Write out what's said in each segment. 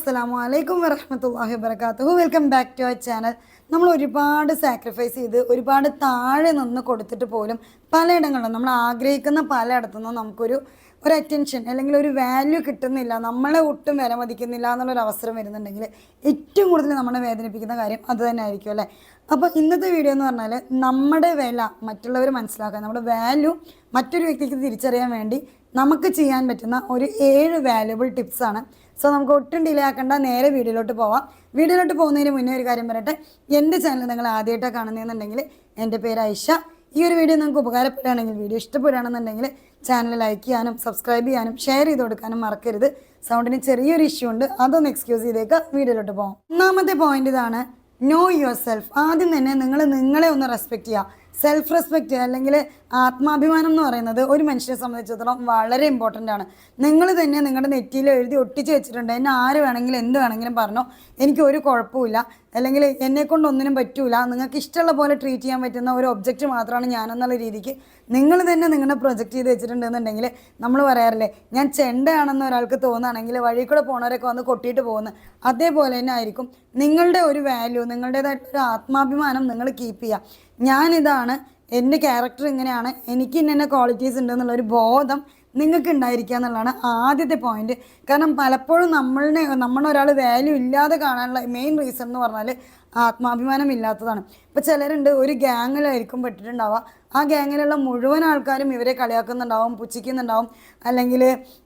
അസ്സലാമു അലൈക്കും വറഹമത്തല്ലാഹി വബർക്കാത്തു welcome back to our channel നമ്മൾ ഒരുപാട് സാക്രിഫൈസ് ചെയ്ത് ഒരുപാട് താഴെ നിന്ന് കൊടുത്തിട്ട് പോലും പലയിടങ്ങളിലും നമ്മൾ ആഗ്രഹിക്കുന്ന പലയിടത്തുനിന്നും നമുക്കൊരു ഒരു അറ്റൻഷൻ അല്ലെങ്കിൽ ഒരു വാല്യൂ കിട്ടുന്നില്ല നമ്മളെ ഒട്ടും വില മതിക്കുന്നില്ല എന്നുള്ളൊരു അവസരം വരുന്നുണ്ടെങ്കിൽ ഏറ്റവും കൂടുതൽ നമ്മളെ വേദനിപ്പിക്കുന്ന കാര്യം അത് തന്നെ ആയിരിക്കും അല്ലേ? അപ്പോൾ ഇന്നത്തെ വീഡിയോ എന്ന് പറഞ്ഞാൽ നമ്മുടെ വില മറ്റുള്ളവർ മനസ്സിലാക്കാൻ നമ്മുടെ വാല്യൂ മറ്റൊരു വ്യക്തിക്ക് തിരിച്ചറിയാൻ വേണ്ടി നമുക്ക് ചെയ്യാൻ പറ്റുന്ന ഒരു ഏഴ് വാല്യുബിൾ ടിപ്സാണ് സോ നമുക്ക് ഒട്ടും ഡിലേ ആക്കണ്ട. നേരെ വീഡിയോയിലോട്ട് പോവാം. വീഡിയോയിലോട്ട് പോകുന്നതിന് മുന്നേ ഒരു കാര്യം പറയട്ടെ. എന്റെ ചാനൽ നിങ്ങൾ ആദ്യമായിട്ടാണ് കാണുന്നതെന്നുണ്ടെങ്കിൽ എന്റെ പേര് ഐഷ. ഈ ഒരു വീഡിയോ നിങ്ങൾക്ക് ഉപകാരപ്പെടുകയാണെങ്കിൽ വീഡിയോ ഇഷ്ടപ്പെടുകയാണെന്നുണ്ടെങ്കിൽ ചാനൽ ലൈക്ക് ചെയ്യാനും സബ്സ്ക്രൈബ് ചെയ്യാനും ഷെയർ ചെയ്ത് കൊടുക്കാനും മറക്കരുത്. സൗണ്ടിന് ചെറിയൊരു ഇഷ്യൂ ഉണ്ട്. അതൊന്ന് എക്സ്ക്യൂസ് ചെയ്തേക്ക്. വീഡിയോയിലോട്ട് പോകാം ഒന്നാമത്തെ പോയിന്റ് ഇതാണ് നോ യുവർ സെൽഫ് ആദ്യം തന്നെ നിങ്ങൾ നിങ്ങളെ ഒന്ന് റെസ്പെക്റ്റ് ചെയ്യുക സെൽഫ് റെസ്പെക്റ്റ് അല്ലെങ്കിൽ ആത്മാഭിമാനം എന്ന് പറയുന്നത് ഒരു മനുഷ്യനെ സംബന്ധിച്ചിടത്തോളം വളരെ ഇമ്പോർട്ടന്റ് ആണ്. നിങ്ങൾ തന്നെ നിങ്ങളുടെ നെറ്റിയിൽ എഴുതി ഒട്ടിച്ച് വെച്ചിട്ടുണ്ട്. എന്നെ ആര് വേണമെങ്കിലും എന്ത് വേണമെങ്കിലും പറഞ്ഞോ. എനിക്ക് ഒരു കുഴപ്പമില്ല അല്ലെങ്കിൽ എന്നെ കൊണ്ട് ഒന്നിനും പറ്റൂല. നിങ്ങൾക്ക് ഇഷ്ടമുള്ള പോലെ ട്രീറ്റ് ചെയ്യാൻ പറ്റുന്ന ഒരു ഒബ്ജക്റ്റ് മാത്രമാണ് ഞാനെന്നുള്ള രീതിക്ക് നിങ്ങൾ തന്നെ നിങ്ങളുടെ പ്രൊജക്റ്റ് ചെയ്ത് വെച്ചിട്ടുണ്ടെന്നുണ്ടെങ്കിൽ നമ്മൾ പറയാറില്ലേ ഞാൻ ചെണ്ടയാണെന്ന് ഒരാൾക്ക് തോന്നുകയാണെങ്കിൽ വഴി കൂടെ പോണവരൊക്കെ വന്ന് കൊട്ടിയിട്ട് പോകുന്നത് അതേപോലെ തന്നെ ആയിരിക്കും നിങ്ങളുടെ ഒരു വാല്യൂ നിങ്ങളുടേതായിട്ടൊരു ആത്മാഭിമാനം നിങ്ങൾ കീപ്പ് ചെയ്യുക. ഞാനിതാണ് എന്റെ ക്യാരക്ടർ ഇങ്ങനെയാണ്. എനിക്ക് ഇന്ന ക്വാളിറ്റീസ് ഉണ്ടെന്നുള്ള ഒരു ബോധം നിങ്ങൾക്ക് ഉണ്ടായിരിക്കുക എന്നുള്ളതാണ് ആദ്യത്തെ പോയിന്റ് കാരണം പലപ്പോഴും നമ്മളിനെ നമ്മളൊരാൾ വാല്യൂ ഇല്ലാതെ കാണാനുള്ള മെയിൻ റീസൺ എന്ന് പറഞ്ഞാൽ ആത്മാഭിമാനം ഇല്ലാത്തതാണ്. ഇപ്പോൾ ചിലരുണ്ട് ഒരു ഗ്യാങ്ങിലായിരിക്കും പെട്ടിട്ടുണ്ടാവുക. ആ ഗ്യാങ്ങിലുള്ള മുഴുവൻ ആൾക്കാരും ഇവരെ കളിയാക്കുന്നുണ്ടാവും പുച്ഛിക്കുന്നുണ്ടാവും അല്ലെങ്കിൽ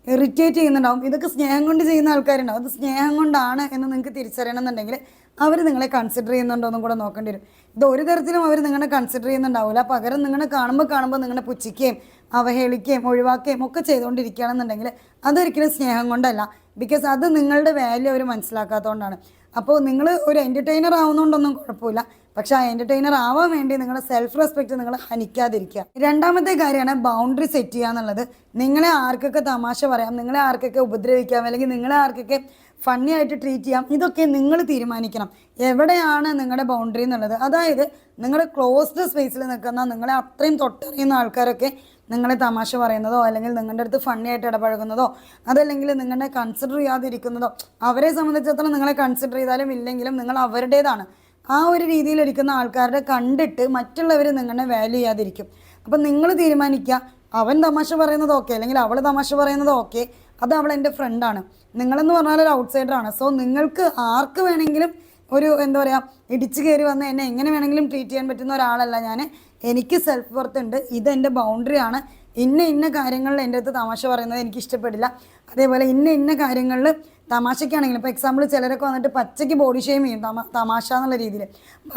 ഇറിറ്റേറ്റ് ചെയ്യുന്നുണ്ടാവും. ഇതൊക്കെ സ്നേഹം കൊണ്ട് ചെയ്യുന്ന ആൾക്കാരുണ്ടാവും. അത് സ്നേഹം കൊണ്ടാണ് എന്ന് നിങ്ങൾക്ക് തിരിച്ചറിയണമെന്നുണ്ടെങ്കിൽ അവർ നിങ്ങളെ കൺസിഡർ ചെയ്യുന്നുണ്ടോ എന്നും കൂടെ നോക്കേണ്ടി വരും. ഇത് ഒരു തരത്തിലും അവർ നിങ്ങളെ കൺസിഡർ ചെയ്യുന്നുണ്ടാവില്ല പകരം നിങ്ങളെ കാണുമ്പോൾ കാണുമ്പോൾ നിങ്ങളെ പുച്ഛിക്കുകയും അവഹേളിക്കുകയും ഒഴിവാക്കുകയും ഒക്കെ ചെയ്തുകൊണ്ടിരിക്കുകയാണെന്നുണ്ടെങ്കിൽ അതൊരിക്കലും സ്നേഹം കൊണ്ടല്ല. ബിക്കോസ് അത് നിങ്ങളുടെ വാല്യൂ അവർ മനസ്സിലാക്കാത്തതുകൊണ്ടാണ്. അപ്പോൾ നിങ്ങൾ ഒരു എന്റർടൈനർ ആവുന്നതുകൊണ്ടൊന്നും കുഴപ്പമില്ല. പക്ഷേ ആ എന്റർടൈനർ ആവാൻ വേണ്ടി നിങ്ങളുടെ സെൽഫ് റെസ്പെക്റ്റ് നിങ്ങൾ ഹനിക്കാതിരിക്കുക. രണ്ടാമത്തെ കാര്യമാണ് ബൗണ്ടറി സെറ്റ് ചെയ്യുക എന്നുള്ളത്. നിങ്ങളെ ആർക്കൊക്കെ തമാശ പറയാം നിങ്ങളെ ആർക്കൊക്കെ ഉപദ്രവിക്കാം അല്ലെങ്കിൽ നിങ്ങളെ ആർക്കൊക്കെ ഫണ്ണി ആയിട്ട് ട്രീറ്റ് ചെയ്യാം. ഇതൊക്കെ നിങ്ങൾ തീരുമാനിക്കണം. എവിടെയാണ് നിങ്ങളുടെ ബൗണ്ടറി എന്നുള്ളത്? അതായത് നിങ്ങളുടെ ക്ലോസ്ഡ് സ്പേസിൽ നിൽക്കുന്ന നിങ്ങളെ അത്രയും തൊട്ടറിയുന്ന ആൾക്കാരൊക്കെ നിങ്ങളെ തമാശ പറയുന്നതോ അല്ലെങ്കിൽ നിങ്ങളുടെ അടുത്ത് ഫണ്ണി ആയിട്ട് ഇടപഴകുന്നതോ അതല്ലെങ്കിൽ നിങ്ങളെ കൺസിഡർ ചെയ്യാതിരിക്കുന്നതോ അവരെ സംബന്ധിച്ചിടത്തോളം നിങ്ങളെ കൺസിഡർ ചെയ്താലും ഇല്ലെങ്കിലും നിങ്ങൾ അവരുടേതാണ്. ആ ഒരു രീതിയിൽ ഇരിക്കുന്ന ആൾക്കാരുടെ കണ്ടിട്ട് മറ്റുള്ളവർ നിങ്ങളെ വാല്യൂ ചെയ്യാതിരിക്കും. അപ്പം നിങ്ങൾ തീരുമാനിക്കുക. അവൻ തമാശ പറയുന്നത് ഓക്കെ അല്ലെങ്കിൽ അവൾ തമാശ പറയുന്നത് ഓക്കെ അത് അവൾ എന്റെ ഫ്രണ്ടാണ് നിങ്ങളെന്ന് പറഞ്ഞാൽ ഒരു ഔട്ട്സൈഡറാണ് സോ നിങ്ങൾക്ക് ആർക്ക് വേണമെങ്കിലും ഒരു എന്താ പറയുക ഇടിച്ചു കയറി വന്ന് എന്നെ എങ്ങനെ വേണമെങ്കിലും ട്രീറ്റ് ചെയ്യാൻ പറ്റുന്ന ഒരാളല്ല ഞാൻ. എനിക്ക് സെൽഫ് വർത്ത് ഉണ്ട്. ഇത് ബൗണ്ടറി ആണ്. ഇന്ന ഇന്ന കാര്യങ്ങളിൽ എന്റെ അടുത്ത് തമാശ പറയുന്നത് എനിക്ക് ഇഷ്ടപ്പെടില്ല. അതേപോലെ ഇന്ന ഇന്ന കാര്യങ്ങളിൽ തമാശയ്ക്കാണെങ്കിലും ഇപ്പോൾ എക്സാമ്പിൾ ചിലരൊക്കെ വന്നിട്ട് പച്ചയ്ക്ക് ബോഡി ഷെയിം ചെയ്യും തമാശ എന്നുള്ള രീതിയിൽ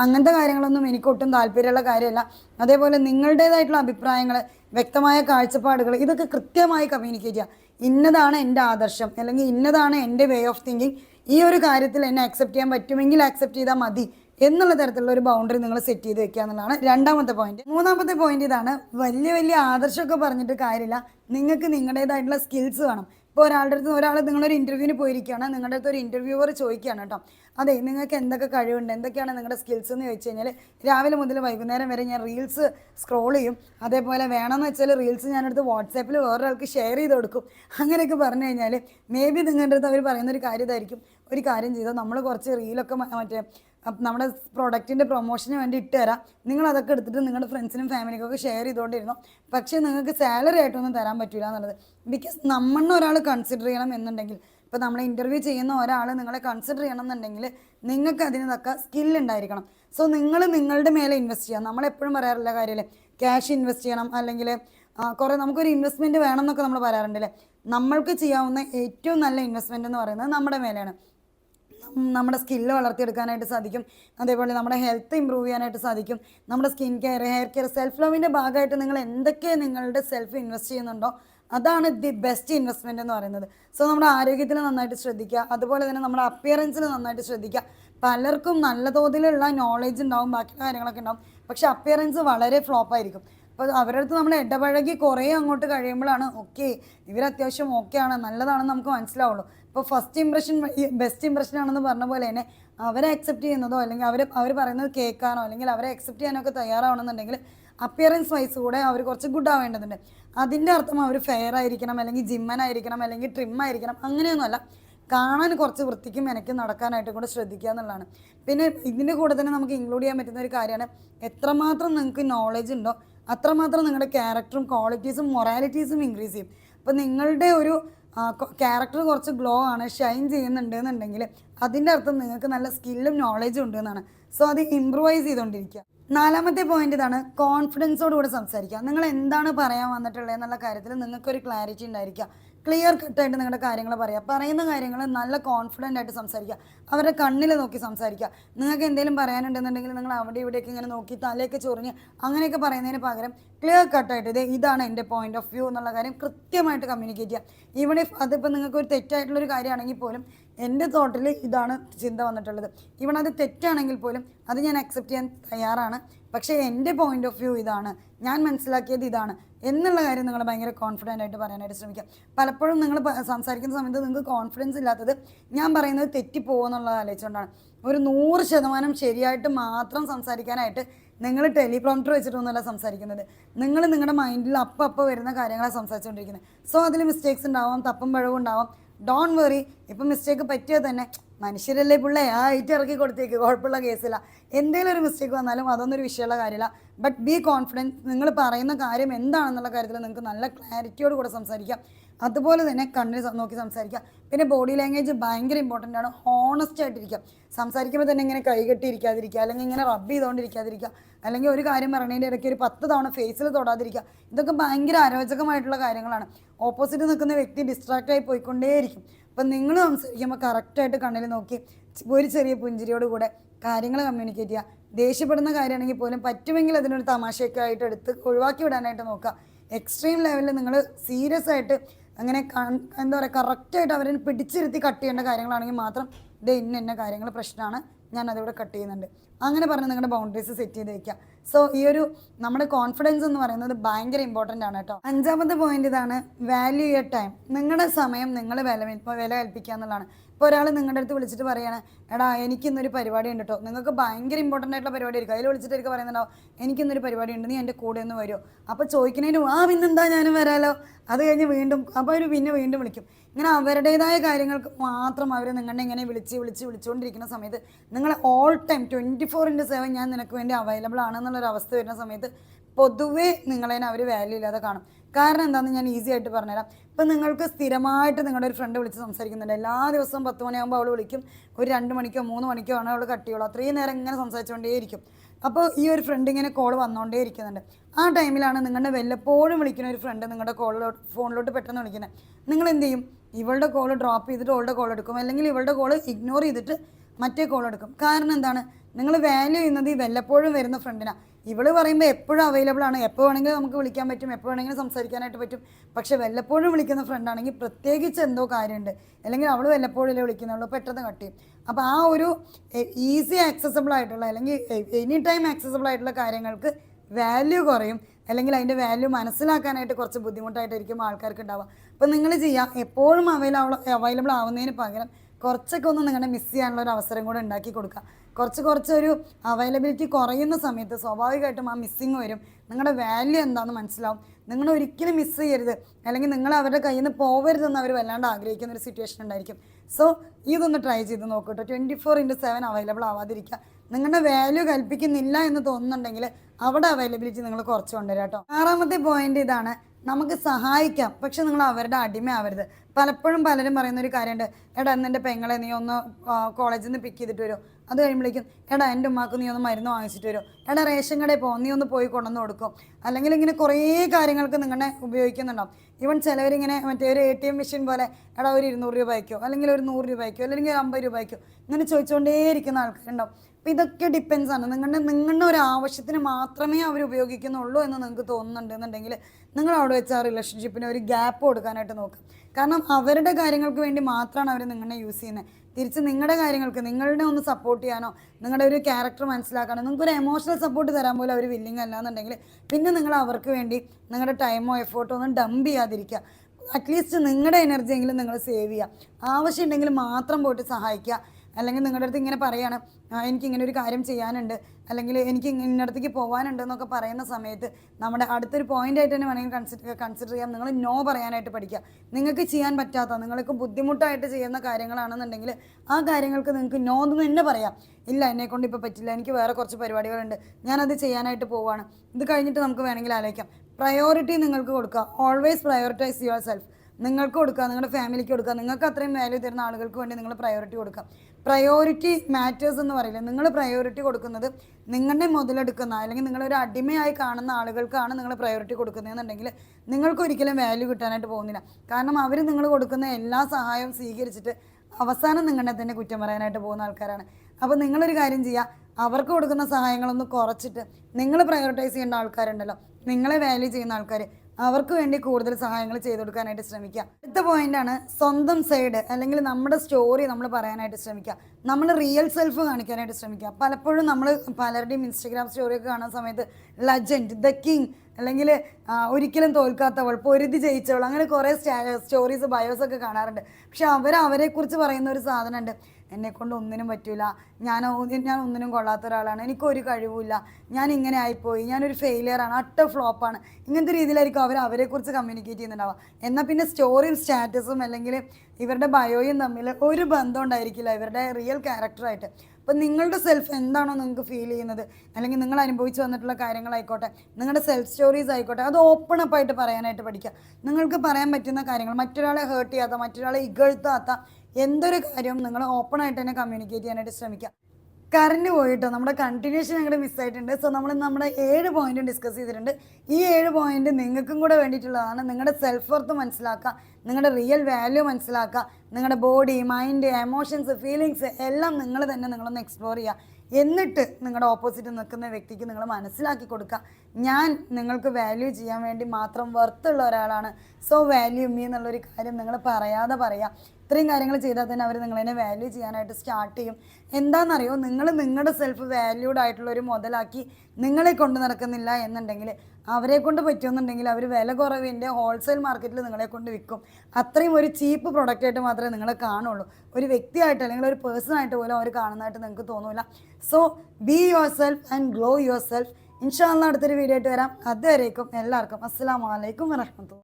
അങ്ങനത്തെ കാര്യങ്ങളൊന്നും എനിക്ക് ഒട്ടും താല്പര്യമുള്ള കാര്യമല്ല. അതേപോലെ നിങ്ങളുടേതായിട്ടുള്ള അഭിപ്രായങ്ങൾ വ്യക്തമായ കാഴ്ചപ്പാടുകൾ ഇതൊക്കെ കൃത്യമായി കമ്മ്യൂണിക്കേറ്റ് ചെയ്യുക. ഇന്നതാണ് എന്റെ ആദർശം അല്ലെങ്കിൽ ഇന്നതാണ് എന്റെ വേ ഓഫ് തിങ്കിങ് ഈ ഒരു കാര്യത്തിൽ എന്നെ അക്സെപ്റ്റ് ചെയ്യാൻ പറ്റുമെങ്കിൽ അക്സെപ്റ്റ് ചെയ്താൽ മതി എന്നുള്ള തരത്തിലുള്ള ഒരു ബൗണ്ടറി നിങ്ങൾ സെറ്റ് ചെയ്ത് വെക്കുക എന്നുള്ളതാണ് രണ്ടാമത്തെ പോയിന്റ് മൂന്നാമത്തെ പോയിന്റ് ഇതാണ് വലിയ വലിയ ആദർശമൊക്കെ പറഞ്ഞിട്ട് കാര്യമില്ല. നിങ്ങൾക്ക് നിങ്ങളുടേതായിട്ടുള്ള സ്കിൽസ് വേണം. ഇപ്പോൾ ഒരാളുടെ അടുത്ത് ഒരാൾ നിങ്ങളൊരു ഇന്റർവ്യൂവിന് പോയിരിക്കുകയാണ്. നിങ്ങളുടെ അടുത്ത് ഒരു ഇന്റർവ്യൂവർ ചോദിക്കുകയാണ് കേട്ടോ. അതെ നിങ്ങൾക്ക് എന്തൊക്കെ കഴിവുണ്ട്? എന്തൊക്കെയാണ് നിങ്ങളുടെ സ്കിൽസ് എന്ന് ചോദിച്ചു കഴിഞ്ഞാൽ രാവിലെ മുതൽ വൈകുന്നേരം വരെ ഞാൻ റീൽസ് സ്ക്രോൾ ചെയ്യും. അതേപോലെ വേണമെന്ന് വെച്ചാൽ റീൽസ് ഞാനെടുത്ത് വാട്സാപ്പിൽ വേറൊരാൾക്ക് ഷെയർ ചെയ്ത് കൊടുക്കും. അങ്ങനെയൊക്കെ പറഞ്ഞു കഴിഞ്ഞാൽ മേ ബി നിങ്ങളുടെ അടുത്ത് അവർ പറയുന്ന ഒരു കാര്യം ഇതായിരിക്കും. ഒരു കാര്യം ചെയ്തോ? നമ്മൾ കുറച്ച് റീലൊക്കെ മറ്റേ നമ്മുടെ പ്രൊഡക്റ്റിന്റെ പ്രൊമോഷന് വേണ്ടി ഇട്ട് തരാം നിങ്ങൾ അതൊക്കെ എടുത്തിട്ട് നിങ്ങളുടെ ഫ്രണ്ട്സിനും ഫാമിലിക്കൊക്കെ ഷെയർ ചെയ്തുകൊണ്ടിരുന്നു. പക്ഷേ നിങ്ങൾക്ക് സാലറി ആയിട്ടൊന്നും തരാൻ പറ്റില്ല എന്നുള്ളത്. ബിക്കോസ് നമ്മളെ ഒരാൾ കൺസിഡർ ചെയ്യണം എന്നുണ്ടെങ്കിൽ ഇപ്പോൾ നമ്മളെ ഇന്റർവ്യൂ ചെയ്യുന്ന ഒരാൾ നിങ്ങളെ കൺസിഡർ ചെയ്യണം എന്നുണ്ടെങ്കിൽ നിങ്ങൾക്ക് അതിന് തക്ക സ്കിൽ ഉണ്ടായിരിക്കണം. സോ നിങ്ങൾ നിങ്ങളുടെ മേലെ ഇൻവെസ്റ്റ് ചെയ്യാം നമ്മളെപ്പോഴും പറയാറില്ല കാര്യമല്ലേ? ക്യാഷ് ഇൻവെസ്റ്റ് ചെയ്യണം. അല്ലെങ്കിൽ കുറേ നമുക്കൊരു ഇൻവെസ്റ്റ്മെന്റ് വേണം എന്നൊക്കെ നമ്മൾ പറയാറുണ്ടല്ലേ? നമ്മൾക്ക് ചെയ്യാവുന്ന ഏറ്റവും നല്ല ഇൻവെസ്റ്റ്മെന്റ് എന്ന് പറയുന്നത് നമ്മുടെ മേലെയാണ്. നമ്മുടെ സ്കില്ല് വളർത്തിയെടുക്കാനായിട്ട് സാധിക്കും. അതേപോലെ നമ്മുടെ ഹെൽത്ത് ഇമ്പ്രൂവ് ചെയ്യാനായിട്ട് സാധിക്കും. നമ്മുടെ skin care hair care self ലവിന്റെ ഭാഗമായിട്ട് നിങ്ങൾ എന്തൊക്കെ നിങ്ങളുടെ സെൽഫ് ഇൻവെസ്റ്റ് ചെയ്യുന്നുണ്ടോ അതാണ് ദി ബെസ്റ്റ് ഇൻവെസ്റ്റ്മെന്റ് എന്ന് പറയുന്നത്. സോ നമ്മുടെ ആരോഗ്യത്തിൽ നന്നായിട്ട് ശ്രദ്ധിക്കുക. അതുപോലെ തന്നെ നമ്മുടെ അപ്പിയറൻസിൽ നന്നായിട്ട് ശ്രദ്ധിക്കുക. പലർക്കും നല്ല തോതിലുള്ള നോളേജ് ഉണ്ടാവും ബാക്കി കാര്യങ്ങളൊക്കെ ഉണ്ടാവും. പക്ഷേ അപ്പിയറൻസ് വളരെ ഫ്ലോപ്പ് ആയിരിക്കും. അപ്പോൾ അവരുടെ അടുത്ത് നമ്മൾ ഇടപഴകി കുറേ അങ്ങോട്ട് കഴിയുമ്പോഴാണ് ഓക്കെ ഇവർ അത്യാവശ്യം ഓക്കെ ആണ് നല്ലതാണെന്ന് നമുക്ക് മനസ്സിലാവുള്ളൂ. ഇപ്പോൾ ഫസ്റ്റ് ഇംപ്രഷൻ ബെസ്റ്റ് ഇംപ്രഷൻ ആണെന്ന് പറഞ്ഞ പോലെ തന്നെ അവരെ അക്സെപ്റ്റ് ചെയ്യുന്നതോ അല്ലെങ്കിൽ അവർ അവർ പറയുന്നത് കേൾക്കാനോ അല്ലെങ്കിൽ അവരെ അക്സെപ്റ്റ് ചെയ്യാനൊക്കെ തയ്യാറാവണമെന്നുണ്ടെങ്കിൽ അപ്പിയറൻസ് വൈസ് കൂടെ അവർ കുറച്ച് ഗുഡ് ആവേണ്ടതുണ്ട്. അതിന്റെ അർത്ഥം അവർ ഫെയർ ആയിരിക്കണം അല്ലെങ്കിൽ ജിമ്മനായിരിക്കണം അല്ലെങ്കിൽ ട്രിം ആയിരിക്കണം അങ്ങനെയൊന്നുമല്ല കാണാൻ കുറച്ച് വൃത്തിക്കും എനിക്ക് നടക്കാനായിട്ട് കൂടെ ശ്രദ്ധിക്കുക എന്നുള്ളതാണ്. പിന്നെ ഇതിന്റെ കൂടെ തന്നെ നമുക്ക് ഇൻക്ലൂഡ് ചെയ്യാൻ പറ്റുന്ന ഒരു കാര്യമാണ് എത്രമാത്രം നിങ്ങൾക്ക് നോളജ് ഉണ്ടോ അത്രമാത്രം നിങ്ങളുടെ ക്യാരക്ടറും ക്വാളിറ്റീസും മൊറാലിറ്റീസും ഇൻക്രീസ് ചെയ്യും. അപ്പോൾ നിങ്ങളുടെ ഒരു ക്യാരക്ടർ കുറച്ച് ഗ്ലോ ആണ് ഷൈൻ ചെയ്യുന്നുണ്ട് എന്നുണ്ടെങ്കിൽ അതിന്റെ അർത്ഥം നിങ്ങൾക്ക് നല്ല സ്കില്ലും നോളജും ഉണ്ട് എന്നാണ്. സോ അത് ഇമ്പ്രൂവൈസ് ചെയ്തുകൊണ്ടിരിക്കുക നാലാമത്തെ പോയിന്റ് ഇതാണ് കോൺഫിഡൻസോടുകൂടി സംസാരിക്കുക നിങ്ങൾ എന്താണ് പറയാൻ വന്നിട്ടുള്ളത് എന്നുള്ള കാര്യത്തിൽ നിങ്ങൾക്കൊരു ക്ലാരിറ്റി ഉണ്ടായിരിക്കുക ക്ലിയർ കട്ടായിട്ട് നിങ്ങളുടെ കാര്യങ്ങൾ പറയുക പറയുന്ന കാര്യങ്ങൾ നല്ല കോൺഫിഡന്റ് ആയിട്ട് സംസാരിക്കുക. അവരുടെ കണ്ണിൽ നോക്കി സംസാരിക്കുക. നിങ്ങൾക്ക് എന്തെങ്കിലും പറയാനുണ്ടെന്നുണ്ടെങ്കിൽ നിങ്ങൾ അവിടെ ഇവിടെയൊക്കെ ഇങ്ങനെ നോക്കി തലയൊക്കെ ചൊറിഞ്ഞ് അങ്ങനെയൊക്കെ പറയുന്നതിന് പകരം ക്ലിയർ കട്ടായിട്ട് ഇത് ഇതാണ് എന്റെ പോയിന്റ് ഓഫ് വ്യൂ എന്നുള്ള കാര്യം കൃത്യമായിട്ട് കമ്മ്യൂണിക്കേറ്റ് ചെയ്യുക. ഈവൺ ഇഫ് അതിപ്പോൾ നിങ്ങൾക്ക് ഒരു തെറ്റായിട്ടുള്ളൊരു കാര്യമാണെങ്കിൽ പോലും എന്റെ തോട്ടിൽ ഇതാണ് ചിന്ത വന്നിട്ടുള്ളത്. ഇവൺ അത് തെറ്റാണെങ്കിൽ പോലും അത് ഞാൻ അക്സെപ്റ്റ് ചെയ്യാൻ തയ്യാറാണ്. പക്ഷേ എന്റെ പോയിന്റ് ഓഫ് വ്യൂ ഇതാണ്. ഞാൻ മനസ്സിലാക്കിയത് ഇതാണ്. എന്നുള്ള കാര്യം നിങ്ങൾ ഭയങ്കര കോൺഫിഡന്റ് ആയിട്ട് പറയാനായിട്ട് ശ്രമിക്കുക. പലപ്പോഴും നിങ്ങൾ സംസാരിക്കുന്ന സമയത്ത് നിങ്ങൾക്ക് കോൺഫിഡൻസ് ഇല്ലാത്തത് ഞാൻ പറയുന്നത് തെറ്റിപ്പോകുമെന്നുള്ളത് ആലോചിച്ചുകൊണ്ടാണ് ഒരു നൂറ് ശതമാനം ശരിയായിട്ട് മാത്രം സംസാരിക്കാനായിട്ട് നിങ്ങൾ ടെലിപ്രോംപ്റ്റർ വെച്ചിട്ടൊന്നുമല്ല സംസാരിക്കുന്നത്. നിങ്ങൾ നിങ്ങളുടെ മൈൻഡിൽ അപ്പം അപ്പം വരുന്ന കാര്യങ്ങളാണ് സംസാരിച്ചുകൊണ്ടിരിക്കുന്നത് സോ അതിൽ മിസ്റ്റേക്സ് ഉണ്ടാവാം തപ്പും പഴവും ഉണ്ടാവാം ഡോൺ വെറി ഇപ്പം മിസ്റ്റേക്ക് പറ്റിയത് തന്നെ മനുഷ്യരല്ലേ പിള്ളേ? ആ ഐറ്റ് ഇറക്കി കൊടുത്തേക്ക്. കുഴപ്പമുള്ള കേസില്ല എന്തെങ്കിലും ഒരു മിസ്റ്റേക്ക് വന്നാലും അതൊന്നൊരു വിഷയമുള്ള കാര്യമില്ല. ബട്ട് ബി കോൺഫിഡൻസ് നിങ്ങൾ പറയുന്ന കാര്യം എന്താണെന്നുള്ള കാര്യത്തിൽ നിങ്ങൾക്ക് നല്ല ക്ലാരിറ്റിയോട് കൂടെ സംസാരിക്കാം. അതുപോലെ തന്നെ കണ്ണിൽ നോക്കി സംസാരിക്കുക. പിന്നെ ബോഡി ലാംഗ്വേജ് ഭയങ്കര ഇമ്പോർട്ടന്റ് ആണ്. ഹോണസ്റ്റ് ആയിട്ടിരിക്കുക. സംസാരിക്കുമ്പോൾ തന്നെ ഇങ്ങനെ കൈകെട്ടിയിരിക്കാതിരിക്കുക അല്ലെങ്കിൽ ഇങ്ങനെ റബ്ബ് ചെയ്തുകൊണ്ടിരിക്കാതിരിക്കുക അല്ലെങ്കിൽ ഒരു കാര്യം പറയുന്നതിന്റെ ഇടയ്ക്ക് ഒരു പത്ത് തവണ ഫേസിൽ തൊടാതിരിക്കുക. ഇതൊക്കെ ഭയങ്കര അരോചകമായിട്ടുള്ള കാര്യങ്ങളാണ്. ഓപ്പോസിറ്റ് നിൽക്കുന്ന വ്യക്തി ഡിസ്ട്രാക്റ്റ് ആയി പോയിക്കൊണ്ടേയിരിക്കും. അപ്പം നിങ്ങൾ സംസാരിക്കുമ്പോൾ കറക്റ്റായിട്ട് കണ്ണിൽ നോക്കി ഒരു ചെറിയ പുഞ്ചിരിയോട് കൂടെ കാര്യങ്ങൾ കമ്മ്യൂണിക്കേറ്റ് ചെയ്യുക. ദേഷ്യപ്പെടുന്ന കാര്യമാണെങ്കിൽ പോലും പറ്റുമെങ്കിൽ അതിനൊരു തമാശയൊക്കെ ആയിട്ട് എടുത്ത് ഒഴിവാക്കി വിടാനായിട്ട് നോക്കുക. എക്സ്ട്രീം ലെവലിൽ നിങ്ങൾ സീരിയസ് ആയിട്ട് അങ്ങനെ എന്താ പറയുക കറക്റ്റായിട്ട് അവരെ പിടിച്ചിരുത്തി കട്ട് ചെയ്യേണ്ട കാര്യങ്ങളാണെങ്കിൽ മാത്രം ഇത് ഇന്ന കാര്യങ്ങൾ പ്രശ്നമാണ് ഞാൻ അതിവിടെ കട്ട് ചെയ്യുന്നുണ്ട്. അങ്ങനെ പറഞ്ഞ് നിങ്ങളുടെ ബൗണ്ടറീസ് സെറ്റ് ചെയ്ത് വെക്കുക. സോ ഈ ഒരു നമ്മുടെ കോൺഫിഡൻസ് എന്ന് പറയുന്നത് ഭയങ്കര ഇമ്പോർട്ടന്റ് ആണ് കേട്ടോ. അഞ്ചാമത്തെ പോയിന്റ് ഇതാണ് വാല്യൂ യുവർ ടൈം നിങ്ങളുടെ സമയം നിങ്ങൾ വില വില കൽപ്പിക്കുക എന്നുള്ളതാണ്. ഇപ്പോൾ ഒരാൾ നിങ്ങളുടെ അടുത്ത് വിളിച്ചിട്ട് പറയുകയാണ് എടാ എനിക്കിന്നൊരു പരിപാടി ഉണ്ട് കേട്ടോ. നിങ്ങൾക്ക് ഭയങ്കര ഇമ്പോർട്ടന്റ് ആയിട്ടുള്ള പരിപാടി ആയിരിക്കും. അതിൽ വിളിച്ചിട്ട് എനിക്ക് പറയുന്നുണ്ടാവും എനിക്കിന്നൊരു പരിപാടി ഉണ്ട് നീ എന്റെ കൂടെ ഒന്ന് വരുമോ അപ്പോൾ ചോദിക്കുന്നതിന് ആ പിന്നെന്താ ഞാനും വരാലോ? അത് കഴിഞ്ഞ് വീണ്ടും അപ്പോൾ അവർ പിന്നെ വീണ്ടും വിളിക്കും. ഇങ്ങനെ അവരുടേതായ കാര്യങ്ങൾക്ക് മാത്രം അവർ നിങ്ങളെ ഇങ്ങനെ വിളിച്ച് വിളിച്ച് വിളിച്ചുകൊണ്ടിരിക്കുന്ന സമയത്ത് നിങ്ങളെ all time twenty four into seven ഞാൻ നിനക്ക് വേണ്ടി അവൈലബിൾ ആണെന്നുള്ളൊരു അവസ്ഥ വരുന്ന സമയത്ത് പൊതുവേ നിങ്ങളതിന് അവർ വാല്യൂ ഇല്ലാതെ കാണും. കാരണം എന്താണെന്ന് ഞാൻ ഈസി ആയിട്ട് പറഞ്ഞുതരാം. ഇപ്പം നിങ്ങൾക്ക് സ്ഥിരമായിട്ട് നിങ്ങളുടെ ഒരു ഫ്രണ്ട് വിളിച്ച് സംസാരിക്കുന്നുണ്ട്. എല്ലാ ദിവസവും പത്ത് മണിയാകുമ്പോൾ അവൾ വിളിക്കും. ഒരു രണ്ട് മണിക്കോ മൂന്ന് മണിക്കോ ആണ് അവൾ കട്ട് ചെയ്യുള്ളൂ. അത്രയും നേരം ഇങ്ങനെ സംസാരിച്ചുകൊണ്ടേയിരിക്കും അപ്പോൾ ഈ ഒരു ഫ്രണ്ട് ഇങ്ങനെ കോൾ വന്നുകൊണ്ടേ ഇരിക്കുന്നുണ്ട്. ആ ടൈമിലാണ് നിങ്ങളുടെ വല്ലപ്പോഴും വിളിക്കുന്ന ഒരു ഫ്രണ്ട് നിങ്ങളുടെ കോളിലോട്ട് ഫോണിലോട്ട് പെട്ടെന്ന് വിളിക്കുന്നത് നിങ്ങൾ എന്ത് ചെയ്യും? ഇവളുടെ കോൾ ഡ്രോപ്പ് ചെയ്തിട്ട് അവളുടെ കോൾ എടുക്കും. അല്ലെങ്കിൽ ഇവളുടെ കോൾ ഇഗ്നോർ ചെയ്തിട്ട് മറ്റേ കോൾ എടുക്കും. കാരണം എന്താണ്? നിങ്ങൾ വാല്യൂ ചെയ്യുന്നത് ഈ വല്ലപ്പോഴും വരുന്ന ഫ്രണ്ടിനാണ് ഇവൾ പറയുമ്പോൾ എപ്പോഴും അവൈലബിൾ ആണ്. എപ്പോൾ വേണമെങ്കിലും നമുക്ക് വിളിക്കാൻ പറ്റും. എപ്പോൾ വേണമെങ്കിലും സംസാരിക്കാനായിട്ട് പറ്റും. പക്ഷേ വല്ലപ്പോഴും വിളിക്കുന്ന ഫ്രണ്ടാണെങ്കിൽ പ്രത്യേകിച്ച് എന്തോ കാര്യമുണ്ട്. അല്ലെങ്കിൽ അവൾ വല്ലപ്പോഴല്ലേ വിളിക്കുന്നുള്ളൂ. പെട്ടെന്ന് കട്ട് ചെയ്യും. അപ്പോൾ ആ ഒരു ഈസി ആക്സസബിൾ ആയിട്ടുള്ള അല്ലെങ്കിൽ എനി ടൈം ആക്സസബിൾ ആയിട്ടുള്ള കാര്യങ്ങൾക്ക് വാല്യൂ കുറയും. അല്ലെങ്കിൽ അതിന്റെ വാല്യൂ മനസ്സിലാക്കാനായിട്ട് കുറച്ച് ബുദ്ധിമുട്ടായിട്ടായിരിക്കും ആൾക്കാർക്ക് ഉണ്ടാവുക. അപ്പോൾ നിങ്ങൾ ചെയ്യാം. എപ്പോഴും അവൈലബിൾ അവൈലബിൾ ആവുന്നതിന് പകരം കുറച്ചൊക്കെ ഒന്ന് നിങ്ങളുടെ മിസ് ചെയ്യാനുള്ള ഒരു അവസരം കൂടെ ഉണ്ടാക്കി കൊടുക്കുക കുറച്ച് കുറച്ചൊരു അവൈലബിലിറ്റി കുറയുന്ന സമയത്ത് സ്വാഭാവികമായിട്ടും ആ മിസ്സിങ് വരും. നിങ്ങളുടെ വാല്യൂ എന്താണെന്ന് മനസ്സിലാവും. നിങ്ങൾ ഒരിക്കലും മിസ് ചെയ്യരുത്. അല്ലെങ്കിൽ നിങ്ങൾ അവരുടെ കയ്യിൽ നിന്ന് പോകരുതെന്ന് അവർ വല്ലാണ്ട് ആഗ്രഹിക്കുന്ന ഒരു സിറ്റുവേഷൻ ഉണ്ടായിരിക്കും. സോ ഇതൊന്ന് ട്രൈ ചെയ്ത് നോക്കട്ടോ twenty four into seven available ആവാതിരിക്കുക. നിങ്ങളുടെ വാല്യൂ കൽപ്പിക്കുന്നില്ല എന്ന് തോന്നുന്നുണ്ടെങ്കിൽ അവിടെ അവൈലബിലിറ്റി നിങ്ങൾ കുറച്ച് കൊണ്ടുവരാം കേട്ടോ ആറാമത്തെ പോയിന്റ് ഇതാണ് നമുക്ക് സഹായിക്കാം. പക്ഷെ നിങ്ങൾ അവരുടെ അടിമയാവരുത് പലപ്പോഴും പലരും പറയുന്ന ഒരു കാര്യമുണ്ട്. എടാ എന്റെ പെങ്ങളെ നീ ഒന്ന് കോളേജിൽ നിന്ന് പിക്ക് ചെയ്തിട്ട് വരുമോ അത് കഴിയുമ്പോഴേക്കും എടാ എന്റെ ഉമ്മാക്ക് നീ ഒന്ന് മരുന്ന് വാങ്ങിച്ചിട്ട് വരുമോ എടാ റേഷൻ കടയിൽ പോകും നീ ഒന്ന് പോയി കൊണ്ടുവന്ന് കൊടുക്കും. അല്ലെങ്കിൽ ഇങ്ങനെ കുറേ കാര്യങ്ങൾക്ക് നിങ്ങളെ ഉപയോഗിക്കുന്നുണ്ടാവും. ഇവൻ ചിലവരിങ്ങനെ മറ്റേ ഒരു എ ടി എം മെഷീൻ പോലെ എടാ ഒരു ഇരുന്നൂറ് രൂപയ്ക്കോ അല്ലെങ്കിൽ ഒരു നൂറ് രൂപയ്ക്കോ അല്ലെങ്കിൽ ഒരു അമ്പത് രൂപയ്ക്കോ ഇങ്ങനെ ചോദിച്ചുകൊണ്ടേയിരിക്കുന്ന ആൾക്കാരുണ്ടാവും. അപ്പോൾ ഇതൊക്കെ ഡിപ്പെൻസ് ആണ്. നിങ്ങളുടെ നിങ്ങളുടെ ഒരു ആവശ്യത്തിന് മാത്രമേ അവർ ഉപയോഗിക്കുന്നുള്ളൂ എന്ന് നിങ്ങൾക്ക് തോന്നുന്നുണ്ടെന്നുണ്ടെങ്കിൽ നിങ്ങൾ അവിടെ വെച്ച് ആ റിലേഷൻഷിപ്പിന് ഒരു ഗ്യാപ്പ് കൊടുക്കാനായിട്ട് നോക്കുക കാരണം അവരുടെ കാര്യങ്ങൾക്ക് വേണ്ടി മാത്രമാണ് അവർ നിങ്ങളെ യൂസ് ചെയ്യുന്നത് തിരിച്ച് നിങ്ങളുടെ കാര്യങ്ങൾക്ക് നിങ്ങളുടെ ഒന്ന് സപ്പോർട്ട് ചെയ്യാനോ നിങ്ങളുടെ ഒരു ക്യാരക്ടർ മനസ്സിലാക്കാനോ നിങ്ങൾക്ക് ഒരു എമോഷണൽ സപ്പോർട്ട് തരാൻ പോലും അവർ വില്ലിങ് അല്ല എന്നുണ്ടെങ്കിൽ പിന്നെ നിങ്ങൾ അവർക്ക് വേണ്ടി നിങ്ങളുടെ ടൈമോ എഫേർട്ടോ ഒന്നും ഡംപ് ചെയ്യാതിരിക്കുക. അറ്റ്ലീസ്റ്റ് നിങ്ങളുടെ എനർജി എങ്കിലും നിങ്ങൾ സേവ് ചെയ്യുക. ആവശ്യമുണ്ടെങ്കിൽ മാത്രം പോയിട്ട് സഹായിക്കുക. അല്ലെങ്കിൽ നിങ്ങളുടെ അടുത്ത് ഇങ്ങനെ പറയാണ് "ആ, എനിക്ക് ഇങ്ങനെ ഒരു കാര്യം ചെയ്യാനുണ്ട് അല്ലെങ്കിൽ എനിക്ക് ഇന്നടത്തേക്ക് പോകാനുണ്ട് എന്നൊക്കെ പറയുന്ന സമയത്ത് നമ്മുടെ അടുത്തൊരു പോയിന്റ് ആയിട്ട് തന്നെ വേണമെങ്കിൽ കൺസിഡർ കൺസിഡർ ചെയ്യാം. നിങ്ങൾ നോ പറയാനായിട്ട് പഠിക്കുക. നിങ്ങൾക്ക് ചെയ്യാൻ പറ്റാത്ത നിങ്ങൾക്ക് ബുദ്ധിമുട്ടായിട്ട് ചെയ്യുന്ന കാര്യങ്ങളാണെന്നുണ്ടെങ്കിൽ ആ കാര്യങ്ങൾക്ക് നിങ്ങൾക്ക് നോ എന്ന് തന്നെ പറയാം. ഇല്ല എന്നെ കൊണ്ട് ഇപ്പോൾ പറ്റില്ല എനിക്ക് വേറെ കുറച്ച് പരിപാടികളുണ്ട് ഞാനത് ചെയ്യാനായിട്ട് പോവാണ്. ഇത് കഴിഞ്ഞിട്ട് നമുക്ക് വേണമെങ്കിൽ ആലോചിക്കാം. പ്രയോറിറ്റി നിങ്ങൾക്ക് കൊടുക്കുക. ഓൾവേസ് പ്രയോറിറ്റൈസ് യുവർ സെൽഫ് നിങ്ങൾക്ക് കൊടുക്കുക നിങ്ങളുടെ ഫാമിലിക്ക് കൊടുക്കുക. നിങ്ങൾക്ക് അത്രയും വാല്യൂ തരുന്ന ആളുകൾക്ക് വേണ്ടി നിങ്ങൾ പ്രയോറിറ്റി കൊടുക്കുക. പ്രയോറിറ്റി മാറ്റേഴ്സ് എന്ന് പറയില്ല? നിങ്ങൾ പ്രയോറിറ്റി കൊടുക്കുന്നത് നിങ്ങളുടെ മുതലെടുക്കുന്ന അല്ലെങ്കിൽ നിങ്ങളൊരു അടിമയായി കാണുന്ന ആളുകൾക്കാണ് നിങ്ങൾ പ്രയോറിറ്റി കൊടുക്കുന്നതെന്നുണ്ടെങ്കിൽ നിങ്ങൾക്ക് ഒരിക്കലും വാല്യൂ കിട്ടാനായിട്ട് പോകുന്നില്ല. കാരണം അവർ നിങ്ങൾ കൊടുക്കുന്ന എല്ലാ സഹായവും സ്വീകരിച്ചിട്ട് അവസാനം നിങ്ങളെ തന്നെ കുറ്റം പറയാനായിട്ട് പോകുന്ന ആൾക്കാരാണ്. അപ്പോൾ നിങ്ങളൊരു കാര്യം ചെയ്യുക അവർക്ക് കൊടുക്കുന്ന സഹായങ്ങളൊന്ന് കുറച്ചിട്ട് നിങ്ങൾ പ്രയോറിറ്റൈസ് ചെയ്യേണ്ട ആൾക്കാരുണ്ടല്ലോ. നിങ്ങളെ വാല്യൂ ചെയ്യുന്ന ആൾക്കാർ അവർക്ക് വേണ്ടി കൂടുതൽ സഹായങ്ങൾ ചെയ്തു കൊടുക്കാനായിട്ട് ശ്രമിക്കുക. അടുത്ത പോയിന്റാണ് സ്വന്തം സൈഡ് അല്ലെങ്കിൽ നമ്മുടെ സ്റ്റോറി നമ്മൾ പറയാനായിട്ട് ശ്രമിക്കുക. നമ്മൾ റിയൽ സെൽഫ് കാണിക്കാനായിട്ട് ശ്രമിക്കുക. പലപ്പോഴും നമ്മൾ പലരുടെയും ഇൻസ്റ്റഗ്രാം സ്റ്റോറിയൊക്കെ കാണുന്ന സമയത്ത് ലജൻഡ് ദ കിങ് അല്ലെങ്കിൽ ഒരിക്കലും തോൽക്കാത്തവൾ പൊരുതി ജയിച്ചവൾ അങ്ങനെ കുറേ സ്റ്റോറീസ് ബയോസ് ഒക്കെ കാണാറുണ്ട്. പക്ഷെ അവർ അവരെക്കുറിച്ച് പറയുന്ന ഒരു സാധനമുണ്ട്. എന്നെ കൊണ്ട് ഒന്നിനും പറ്റൂല. ഞാൻ ഞാൻ ഒന്നിനും കൊള്ളാത്ത ഒരാളാണ്. എനിക്കൊരു കഴിവില്ല ഞാൻ ഇങ്ങനെ ആയിപ്പോയി. ഞാനൊരു ഫെയിലിയറാണ് അട്ട ഫ്ലോപ്പാണ് ഇങ്ങനത്തെ രീതിയിലായിരിക്കും അവർ അവരെക്കുറിച്ച് കമ്മ്യൂണിക്കേറ്റ് ചെയ്യുന്നുണ്ടാവുക. എന്നാൽ പിന്നെ സ്റ്റോറിയും സ്റ്റാറ്റസും അല്ലെങ്കിൽ ഇവരുടെ ബയോയും തമ്മിൽ ഒരു ബന്ധം ഉണ്ടായിരിക്കില്ല ഇവരുടെ റിയൽ ക്യാരക്ടറായിട്ട് അപ്പം നിങ്ങളുടെ സെൽഫ് എന്താണോ നിങ്ങൾക്ക് ഫീൽ ചെയ്യുന്നത്? അല്ലെങ്കിൽ നിങ്ങൾ അനുഭവിച്ച് വന്നിട്ടുള്ള കാര്യങ്ങളായിക്കോട്ടെ നിങ്ങളുടെ സെൽഫ് സ്റ്റോറീസ് ആയിക്കോട്ടെ അത് ഓപ്പൺ അപ്പ് ആയിട്ട് പറയാനായിട്ട് പഠിക്കുക. നിങ്ങൾക്ക് പറയാൻ പറ്റുന്ന കാര്യങ്ങൾ മറ്റൊരാളെ ഹേർട്ട് ചെയ്യാത്ത മറ്റൊരാളെ ഇകഴ്ത്താത്ത എന്തൊരു കാര്യവും നിങ്ങൾ ഓപ്പൺ ആയിട്ട് തന്നെ കമ്മ്യൂണിക്കേറ്റ് ചെയ്യാനായിട്ട് ശ്രമിക്കുക. കറണ്ട് പോയിട്ടോ നമ്മുടെ കണ്ടിന്യൂഷൻ അങ്ങോട്ട് മിസ്സായിട്ടുണ്ട് സോ നമ്മൾ നമ്മുടെ ഏഴ് പോയിന്റും ഡിസ്കസ് ചെയ്തിട്ടുണ്ട്. ഈ ഏഴ് പോയിന്റ് നിങ്ങൾക്കും കൂടെ വേണ്ടിയിട്ടുള്ളതാണ്. നിങ്ങളുടെ സെൽഫ് വർത്ത് മനസ്സിലാക്കുക. നിങ്ങളുടെ റിയൽ വാല്യൂ മനസ്സിലാക്കുക. നിങ്ങളുടെ ബോഡി മൈൻഡ് എമോഷൻസ് ഫീലിങ്സ് എല്ലാം നിങ്ങൾ തന്നെ നിങ്ങളൊന്ന് എക്സ്പ്ലോർ ചെയ്യുക. എന്നിട്ട് നിങ്ങളുടെ ഓപ്പോസിറ്റ് നിൽക്കുന്ന വ്യക്തിക്ക് നിങ്ങൾ മനസ്സിലാക്കി കൊടുക്കുക. ഞാൻ നിങ്ങൾക്ക് വാല്യൂ ചെയ്യാൻ വേണ്ടി മാത്രം വർത്തുള്ള ഒരാളാണ്. സോ വാല്യൂ മീ എന്നുള്ളൊരു കാര്യം നിങ്ങൾ പറയാതെ പറയുക. ഇത്രയും കാര്യങ്ങൾ ചെയ്താൽ തന്നെ അവർ നിങ്ങളതിനെ വാല്യൂ ചെയ്യാനായിട്ട് സ്റ്റാർട്ട് ചെയ്യും. എന്താണെന്നറിയോ? നിങ്ങൾ നിങ്ങളുടെ സെൽഫ് വാല്യൂഡ് ആയിട്ടുള്ള ഒരു മുതലാക്കി നിങ്ങളെ കൊണ്ട് നടക്കുന്നില്ല എന്നുണ്ടെങ്കിൽ അവരെ കൊണ്ട് പറ്റുമെന്നുണ്ടെങ്കിൽ അവർ വില കുറവിന്റെ ഹോൾസെയിൽ മാർക്കറ്റിൽ നിങ്ങളെ കൊണ്ട് വിൽക്കും. അത്രയും ഒരു ചീപ്പ് പ്രൊഡക്റ്റ് ആയിട്ട് മാത്രമേ നിങ്ങളെ കാണുള്ളൂ. ഒരു വ്യക്തിയായിട്ട് അല്ലെങ്കിൽ ഒരു പേഴ്സൺ ആയിട്ട് പോലും അവർ കാണുന്നതായിട്ട് നിങ്ങൾക്ക് തോന്നില്ല so be yourself and glow yourself ഇൻഷാല്ല അടുത്തൊരു വീഡിയോ ആയിട്ട് വരാം. അതുവരേക്കും എല്ലാവർക്കും. അസ്സാം വലൈക്കും വരഹമത്തുള്ള